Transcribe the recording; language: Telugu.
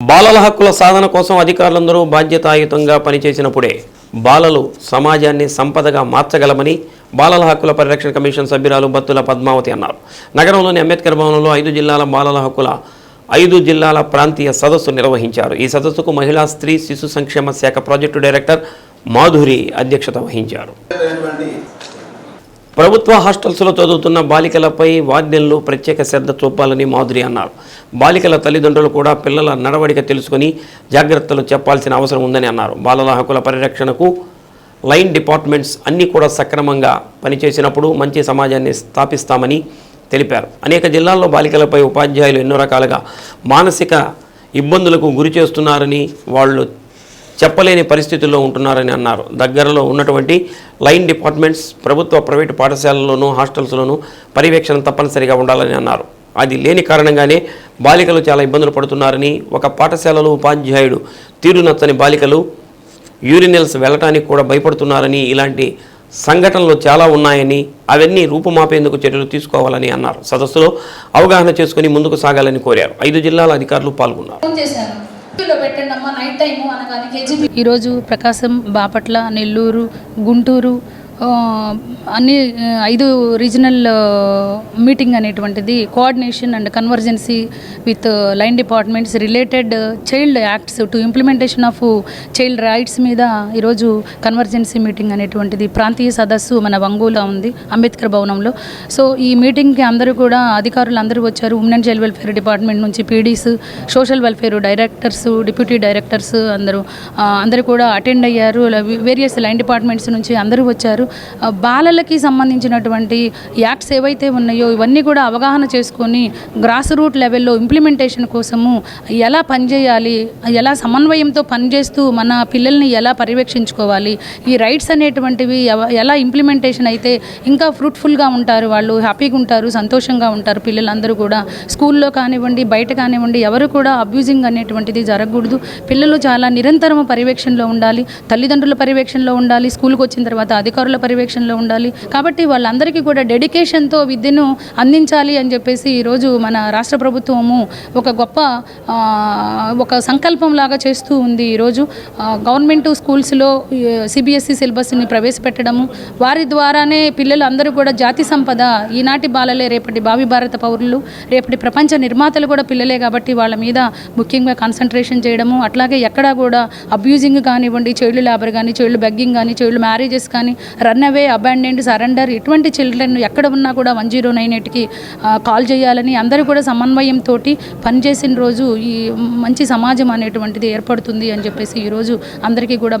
బాలల హక్కుల సాధన కోసం అధికారులందరూ బాధ్యతాయుతంగా పనిచేసినప్పుడే బాలలు సమాజాన్ని సంపదగా మార్చగలమని బాలల హక్కుల పరిరక్షణ కమిషన్ సభ్యురాలు బత్తుల పద్మావతి అన్నారు. నగరంలోని అంబేద్కర్ భవనంలో ఐదు జిల్లాల బాలల హక్కుల ఐదు జిల్లాల ప్రాంతీయ సదస్సు నిర్వహించారు. ఈ సదస్సుకు మహిళా స్త్రీ శిశు సంక్షేమ శాఖ ప్రాజెక్టు డైరెక్టర్ మాధురి అధ్యక్షత వహించారు. ప్రభుత్వ హాస్టల్స్లో చదువుతున్న బాలికలపై వార్డెన్లు ప్రత్యేక శ్రద్ధ చూపాలని మాధురి అన్నారు. బాలికల తల్లిదండ్రులు కూడా పిల్లల నడవడిక తెలుసుకుని జాగ్రత్తలు చెప్పాల్సిన అవసరం ఉందని అన్నారు. బాలల హక్కుల పరిరక్షణకు లైన్ డిపార్ట్మెంట్స్ అన్నీ కూడా సక్రమంగా పనిచేసినప్పుడు మంచి సమాజాన్ని స్థాపిస్తామని తెలిపారు. అనేక జిల్లాల్లో బాలికలపై ఉపాధ్యాయులు ఎన్నో రకాలుగా మానసిక ఇబ్బందులకు గురి చేస్తున్నారని వాళ్ళు చెప్పలేని పరిస్థితుల్లో ఉంటున్నారని అన్నారు. దగ్గరలో ఉన్నటువంటి లైన్ డిపార్ట్మెంట్స్ ప్రభుత్వ ప్రైవేటు పాఠశాలల్లోనూ హాస్టల్స్లోనూ పర్యవేక్షణ తప్పనిసరిగా ఉండాలని అన్నారు. అది లేని కారణంగానే బాలికలు చాలా ఇబ్బందులు పడుతున్నారని ఒక పాఠశాలలో ఉపాధ్యాయుడు తీరు నచ్చని బాలికలు యూరినల్స్ వెళ్ళటానికి కూడా భయపడుతున్నారని ఇలాంటి సంఘటనలు చాలా ఉన్నాయని అవన్నీ రూపుమాపేందుకు చర్యలు తీసుకోవాలని అన్నారు. సదస్సులో అవగాహన చేసుకుని ముందుకు సాగాలని కోరారు. ఐదు జిల్లాల అధికారులు పాల్గొన్నారు. పెట్టండి అమ్మా నైట్ టైము అనగానే ఈరోజు ప్రకాశం బాపట్ల నెల్లూరు గుంటూరు అన్ని ఐదు రీజనల్ మీటింగ్ అనేటువంటిది coordination and convergency with line departments related child acts to implementation of child rights మీద ఈరోజు కన్వర్జెన్సీ మీటింగ్ అనేటువంటిది ప్రాంతీయ సదస్సు మన వంగూలో ఉంది అంబేద్కర్ భవనంలో. సో ఈ మీటింగ్కి అందరూ కూడా అధికారులు అందరూ వచ్చారు. Women and child welfare department నుంచి PDs social welfare directors deputy directors అందరూ అందరూ కూడా అటెండ్ అయ్యారు. వేరియస్ లైన్ డిపార్ట్మెంట్స్ నుంచి అందరూ వచ్చారు. బాలలకి సంబంధించినటువంటి యాక్ట్స్ ఏవైతే ఉన్నాయో ఇవన్నీ కూడా అవగాహన చేసుకొని గ్రాస్ రూట్ లెవెల్లో ఇంప్లిమెంటేషన్ కోసము ఎలా పనిచేయాలి ఎలా సమన్వయంతో పనిచేస్తూ మన పిల్లల్ని ఎలా పర్యవేక్షించుకోవాలి ఈ రైట్స్ అనేటువంటివి ఎలా ఇంప్లిమెంటేషన్ అయితే ఇంకా ఫ్రూట్ఫుల్గా ఉంటారు వాళ్ళు హ్యాపీగా ఉంటారు సంతోషంగా ఉంటారు పిల్లలందరూ కూడా. స్కూల్లో కానివ్వండి బయట కానివ్వండి ఎవరు కూడా అబ్యూజింగ్ అనేటువంటిది జరగకూడదు. పిల్లలు చాలా నిరంతరం పర్యవేక్షణలో ఉండాలి తల్లిదండ్రుల పర్యవేక్షణలో ఉండాలి స్కూల్కి వచ్చిన తర్వాత అధికారుల పర్యవేక్షణలో ఉండాలి. కాబట్టి వాళ్ళందరికీ కూడా డెడికేషన్తో విద్యను అందించాలి అని చెప్పేసి ఈరోజు మన రాష్ట్ర ప్రభుత్వము ఒక గొప్ప ఒక సంకల్పం లాగా చేస్తూ ఉంది ఈరోజు గవర్నమెంట్ స్కూల్స్లో సిబిఎస్ఈ సిలబస్ని ప్రవేశపెట్టడము వారి ద్వారానే పిల్లలు అందరూ కూడా జాతి సంపద ఈనాటి బాలలే రేపటి భావి భారత పౌరులు రేపటి ప్రపంచ నిర్మాతలు కూడా పిల్లలే కాబట్టి వాళ్ళ మీద ముఖ్యంగా కాన్సన్ట్రేషన్ చేయడము అట్లాగే ఎక్కడా కూడా అబ్యూజింగ్ కానివ్వండి చైల్డ్ లేబర్ కానీ చైల్డ్ బెగ్గింగ్ కానీ చైల్డ్ మ్యారేజెస్ కానీ రన్ అవే అబాండెంట్ సరెండర్ ఇటువంటి చిల్డ్రన్ ఎక్కడ ఉన్నా కూడా వన్ జీరో నైన్ ఎయిట్కి కాల్ చేయాలని అందరూ కూడా సమన్వయంతో పనిచేసిన రోజు ఈ మంచి సమాజం అనేటువంటిది ఏర్పడుతుంది అని చెప్పేసి ఈరోజు అందరికీ కూడా